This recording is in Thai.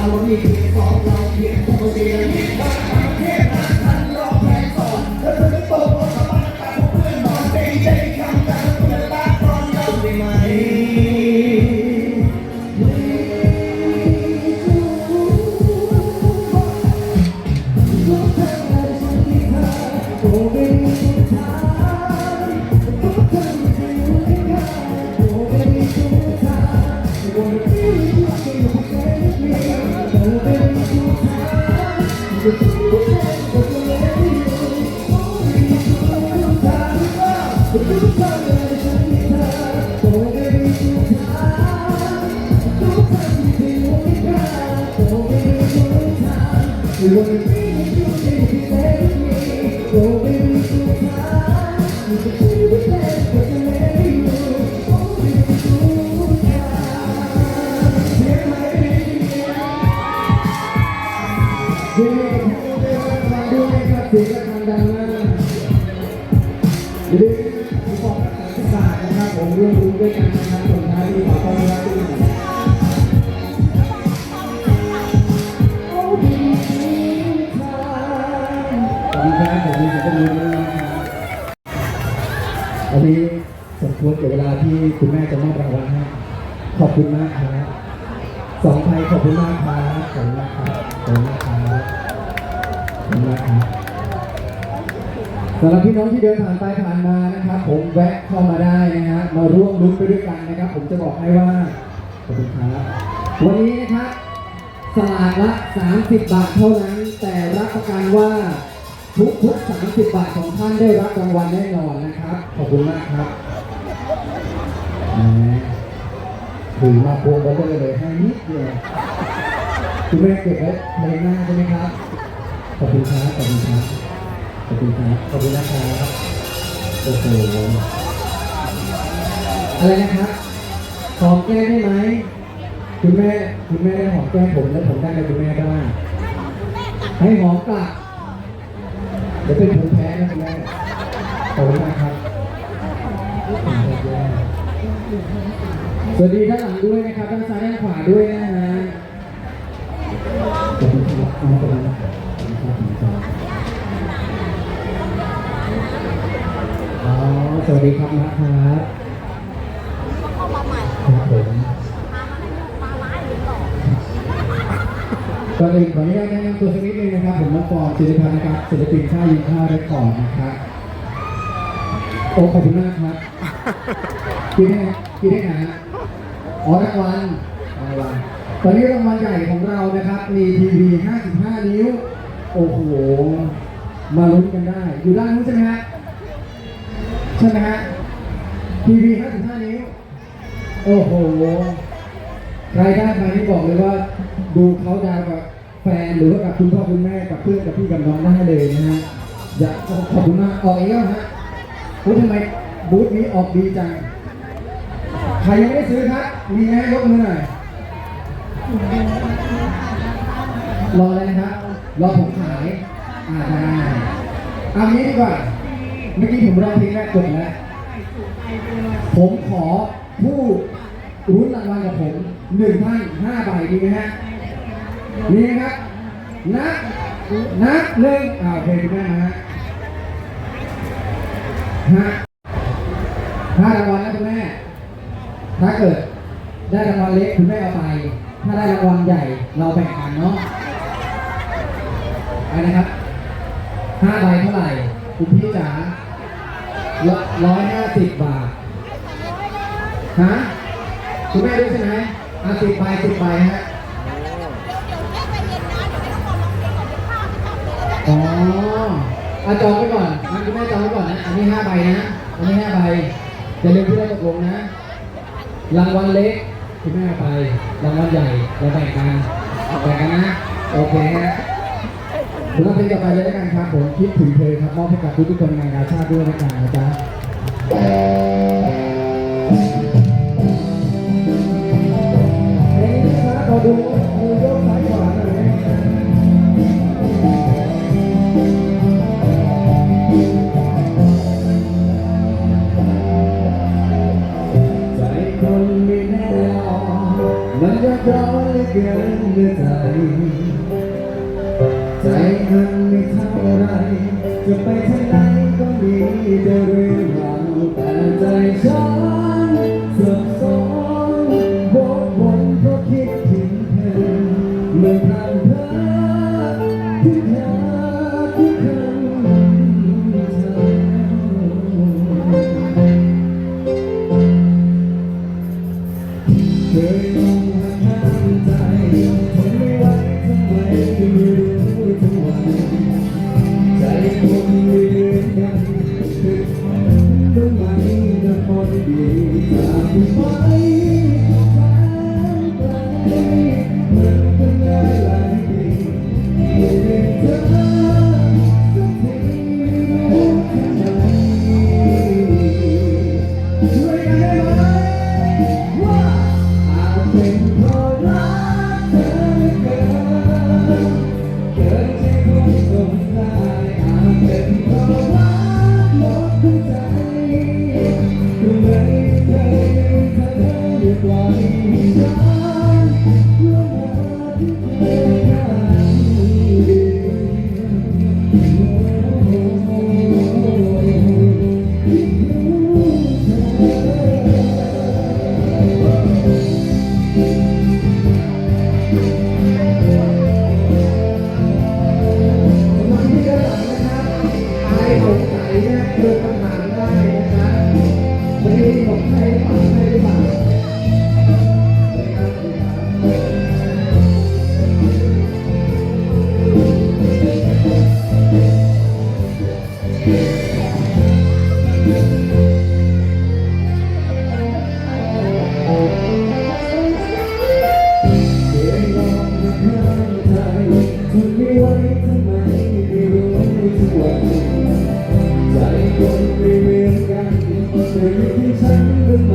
เดินกล่าวว่ามีเพียงสอง อย่าลืมผมบอกรักษาศาสตร์นะครับผมร่วมรู้ด้วยกันนะครับส่งท้ายที่ขอต้อนรับ ขอบคุณครับขอบคุณครับขอบคุณนะครับวันนี้สมควรกับเวลาที่คุณแม่จะมอบรางวัลให้ขอบคุณมากครับสองไทยขอบคุณมากครับขอบคุณมากครับขอบคุณมากครับขอบคุณมากครับสำหรับพี่น้องที่เดินผ่านไปผ่านมานะครับ ผมแวะเข้ามาได้นะฮะมาร่วมลุ้นไปด้วยกันนะครับ ผมจะบอกให้ว่าขอบคุณครับวันนี้นะครับสลากละ 30 บาทเท่านั้น แต่รับประกันว่า ทุกทุกๆ30บบาทของท่านได้รับรางวัลแน่นอนนะครับ ขอบคุณมากครับถือมาพวงเลอเลยให้นิดเดียวคุณแม่เก็บไว้ในหน้าใช่ไหมครับ ขอบคุณครับ ขอบคุณครับ ขอบคุณครับ ขอบคุณนะครับโอ้โหอะไรนะครับหอมแก้มได้ไหมคุณแม่คุณแม่ได้หอมแก้มผมแล้วผมได้กับคุณแม่บ้างให้หอมกลับ ดี๋ยวเป็นภูมิแพ้นะคุณแม่ขอบคุณมากครับสวัสดีด้านหลังด้วยนะครับด้านซ้ายด้านขวาด้วยนะฮะขอบคุณครับขอบคุณครับขอสวัสดีครับนะครับ อื่นขออนุญาตแนะนำตัวสักนิดนึงนะครับ ผมมังกรศิริพันธ์นะครับศิลปินค่ายยิงข้าวเรคคอร์ดนะครับโอ้ขอบคุณมากครับกินได้กินได้ไหนอ๋อรางวัลรางวัลตอนนี้รางวัลใหญ่ของเรานะครับ มีทีวี 55 นิ้ว โอ้โห มาลุ้นกันได้ อยู่ด้านนู้นใช่ไหมฮะ ใช่ไหมฮะ ทีวี 55 นิ้ว โอ้โห ใครได้มานี่บอกเลยว่า ดูเขาดาวกับ แฟนหรือว่ากับคุณพ่อคุณแม่กับเพื่อนกับพี่กับน้องได้เลยนะฮะอยากขอบคุณมากออกเอีกแล้ฮะพูดทำไมบูธนี้ออกดีจังใครยังไม่ซื้อครับมีไหมยกมือหน่อยรอเลยนะครับรอผมขายอ่าเอางี้ดีกว่าเมื่อกี้ผมรองเพลงแรกจบแล้วผมขอผู้รุ่นรางวัลกับผมหนึ่งท่านห้าใบดีไหมฮะ นี่ครับนับนับหนึ่งอ่าเพลงแม่ฮะฮะถ้ารางวัลนะคุณแม่ ถ้าเกิด ได้รางวัลเล็กคุณแม่เอาไป ถ้าได้รางวัลใหญ่เราแบ่งกันเนาะไปนะครับห้าใบเท่าไหร่คุณพี่จ๋าร้อยห้าสิบบาทฮะคุณแม่ด้วยใช่ไหมอะสิบใบสิบใบฮะ อ๋อาจองไว้ก่อนนะคุณแม่จองไว้ก่อนนะ อันนี้ห้าใบนะ อันนี้ห้าใบจะเลืมที่ได้ตกลงนะ รางวัลเล็กคุณแม่ไป รางวัลใหญ่เราแบ่งกันแบ่งกันนะ โอเคฮะผมรับเพลงต่อไปเลยแล้วกันครับผมคิดถึงเธอครับมอบให้กับทุกทุกคนงานชาติด้วยนะครับนะจ๊ะ my God. Amém. ใจคนไม่เหมือนกันในวิธีฉันเป็นไหม